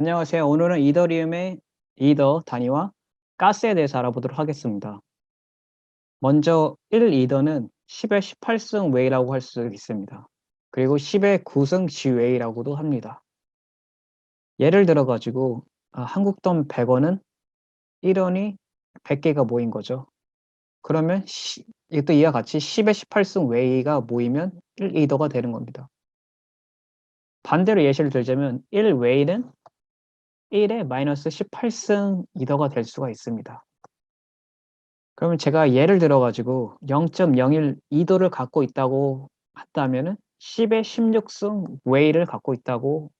안녕하세요. 오늘은 이더리움의 이더 단위와 가스에 대해서 알아보도록 하겠습니다. 먼저 1 이더는 10의 18승 웨이라고 할 수 있습니다. 그리고 10의 9승 지웨이라고도 합니다. 예를 들어 가지고 아, 한국 돈 100원은 1원이 100개가 모인 거죠. 그러면 시, 이것도 이와 같이 10의 18승 웨이가 모이면 1 이더가 되는 겁니다. 반대로 예시를 들자면 1 웨이는 1에 마이너스 18승 이더가 될 수가 있습니다. 그러면 제가 예를 들어 가지고 0.01 이더를 갖고 있다고 한다면은 10의 16승 웨이를 갖고 있다고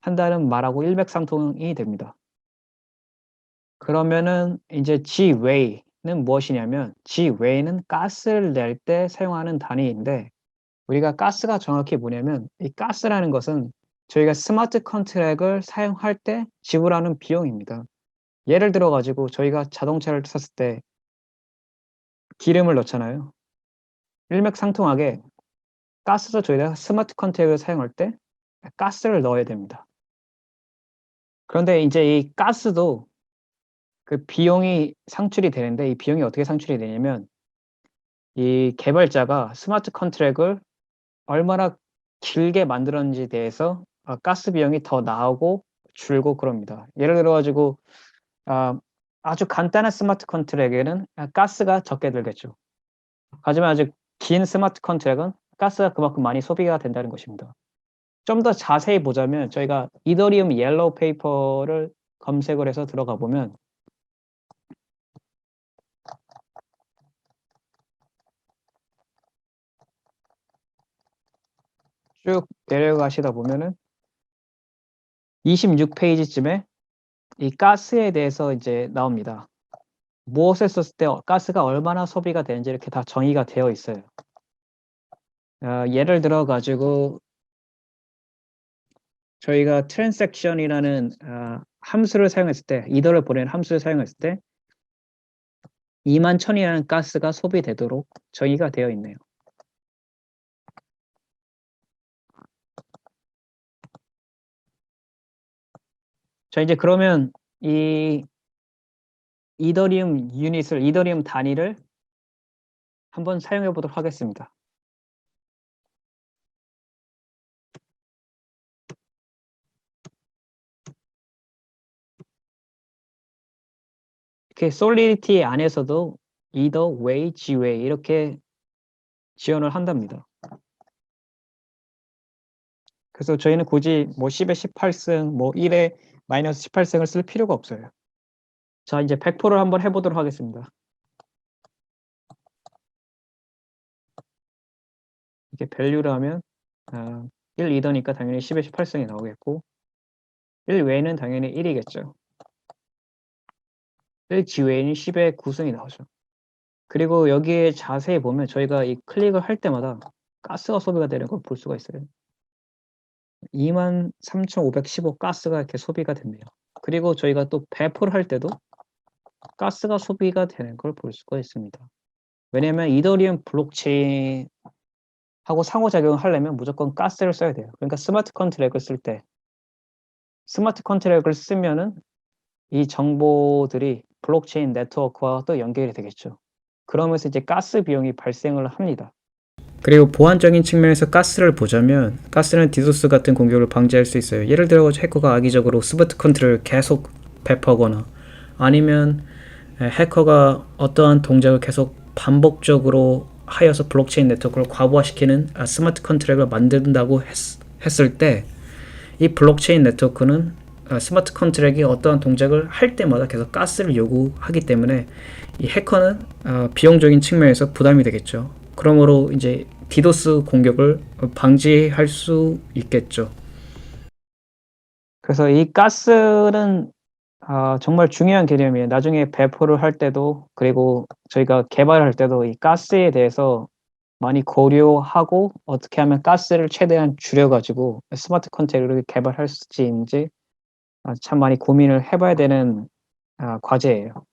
한다는 말하고 일맥상통이 됩니다. 그러면은 이제 G 웨이는 무엇이냐면 G 웨이는 가스를 낼 때 사용하는 단위인데 우리가 가스가 정확히 뭐냐면 이 가스라는 것은 저희가 스마트 컨트랙을 사용할 때 지불하는 비용입니다. 예를 들어 가지고 저희가 자동차를 샀을 때 기름을 넣잖아요. 일맥상통하게 가스도 저희가 스마트 컨트랙을 사용할 때 가스를 넣어야 됩니다. 그런데 이제 이 가스도 그 비용이 상출이 되는데 이 비용이 어떻게 상출이 되냐면 이 개발자가 스마트 컨트랙을 얼마나 길게 만들었는지에 대해서 아 가스 비용이 더 나오고 줄고 그럽니다. 예를 들어 가지고 아 아주 간단한 스마트 컨트랙에는 아 가스가 적게 들겠죠. 하지만 아주 긴 스마트 컨트랙은 가스가 그만큼 많이 소비가 된다는 것입니다. 좀 더 자세히 보자면 저희가 이더리움 옐로우 페이퍼를 검색을 해서 들어가 보면 쭉 내려가시다 보면은 26 페이지쯤에 이 가스에 대해서 이제 나옵니다. 무엇을 썼을 때 가스가 얼마나 소비가 되는지 이렇게 다 정의가 되어 있어요. 어, 예를 들어 가지고 저희가 transaction이라는 어, 함수를 사용했을 때 이더를 보내는 함수를 사용했을 때 2만 천이라는 가스가 소비되도록 정의가 되어 있네요. 자 이제 그러면 이 이더리움 유닛을 이더리움 단위를 한번 사용해 보도록 하겠습니다. 이렇게 솔리디티 안에서도 way, g way 이렇게 지원을 한답니다. 그래서 저희는 굳이 뭐 10에 18승, 뭐 1에 마이너스 18승을 쓸 필요가 없어요. 자, 이제 100%를 한번 해보도록 하겠습니다. 이렇게 밸류를 하면 아, 1, 2더니까 당연히 10에 18승이 나오겠고 1 외에는 당연히 1이겠죠. 1 지외에는 10에 9승이 나오죠. 그리고 여기에 자세히 보면 저희가 이 클릭을 할 때마다 가스가 소비가 되는 걸 볼 수가 있어요. 23,515 가스가 이렇게 소비가 됐네요. 그리고 저희가 또 배포를 할 때도 가스가 소비가 되는 걸 볼 수가 있습니다. 왜냐면 이더리움 블록체인하고 상호작용을 하려면 무조건 가스를 써야 돼요. 그러니까 스마트 컨트랙을 쓸 때 스마트 컨트랙을 쓰면은 이 정보들이 블록체인 네트워크와 또 연결이 되겠죠. 그러면서 이제 가스 비용이 발생을 합니다. 그리고 보안적인 측면에서 가스를 보자면 가스는 디도스 같은 공격을 방지할 수 있어요. 예를 들어 해커가 악의적으로 스마트 컨트롤을 계속 배포하거나 아니면 해커가 어떠한 동작을 계속 반복적으로 하여서 블록체인 네트워크를 과부하시키는 아, 스마트 컨트랙을 만든다고 했, 을 때 이 블록체인 네트워크는 아, 스마트 컨트랙이 어떠한 동작을 할 때마다 계속 가스를 요구하기 때문에 이 해커는 아, 비용적인 측면에서 부담이 되겠죠. 그러므로 이제 디도스 공격을 방지할 수 있겠죠. 그래서 이 가스는 아, 정말 중요한 개념이에요. 나중에 배포를 할 때도 그리고 저희가 개발할 때도 이 가스에 대해서 많이 고려하고 어떻게 하면 가스를 최대한 줄여가지고 스마트 컨택을 개발할 수 있는지 아, 참 많이 고민을 해봐야 되는 아, 과제예요.